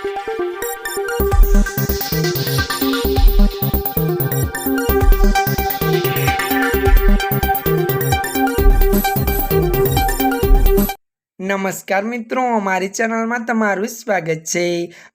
Thank you. નમસ્કાર મિત્રો અમારી ચેનલમાં તમારું સ્વાગત છે.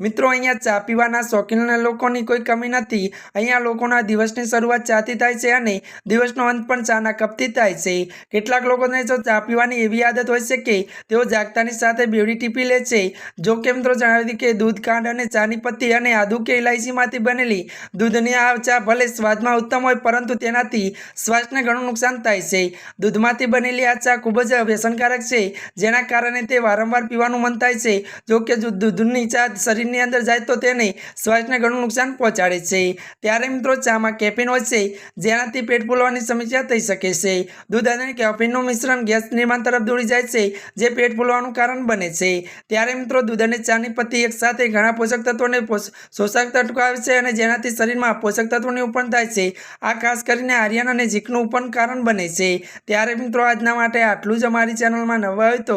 મિત્રો, અહીંયા ચા પીવાના શોખીનના લોકોની કોઈ કમી નથી. અહીંયા લોકોના દિવસની શરૂઆત ચાથી થાય છે અને દિવસનો અંત પણ ચાના કપથી થાય છે. કેટલાક લોકોને જો ચા પીવાની એવી આદત હોય છે કે તેઓ જાગતાની સાથે બેવડી ટીપી લે છે. જો કે મિત્રો, જણાવી કે દૂધ કાંડ અને ચાની પત્તી અને આદુ કે ઇલાયચીમાંથી બનેલી દૂધની આ ચા ભલે સ્વાદમાં ઉત્તમ હોય, પરંતુ તેનાથી સ્વાસ્થ્યને ઘણું નુકસાન થાય છે. દૂધમાંથી બનેલી આ ચા ખૂબ જ વ્યસનકારક છે, જેના કારણે તે વારંવાર પીવાનું મન થાય છે. જો દૂધની ચા શરીરની અંદર જાય તો તેને સ્વાસ્થ્યને ઘણું નુકસાન પહોંચાડે છે. ત્યારે મિત્રો ચામાં કેફીન હોય છે, જેનાથી પેટ ફૂલવાની સમસ્યા થઈ શકે છે. દૂધ અને કેફીનનું મિશ્રણ ગેસ નિર્માણ તરફ દોડી જાય છે, જે પેટ ફૂલવાનું કારણ બને છે. ત્યારે મિત્રો દૂધ અને ચાની પત્તી એકસાથે ઘણા પોષક તત્વોને શોષક તત્વો આવે છે અને જેનાથી શરીરમાં પોષક તત્વોની ઉપન થાય છે. આ ખાસ કરીને આર્યન અને ઝીકનું ઉપન કારણ બને છે. ત્યારે મિત્રો આજના માટે આટલું જ અમારી ચેનલમાં નવા હોય તો